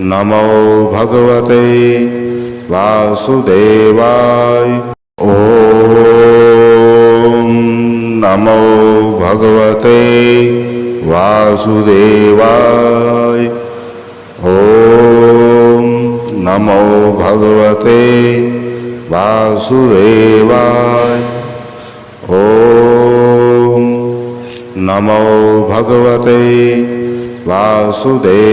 નમો ભગવતે વાસુદેવાય ઓમ નમો ભગવતે વાસુદેવાય ઓમ નમો ભગવતે વાસુદેવાય ઓમ નમો ભગવતે વાસુદેવાય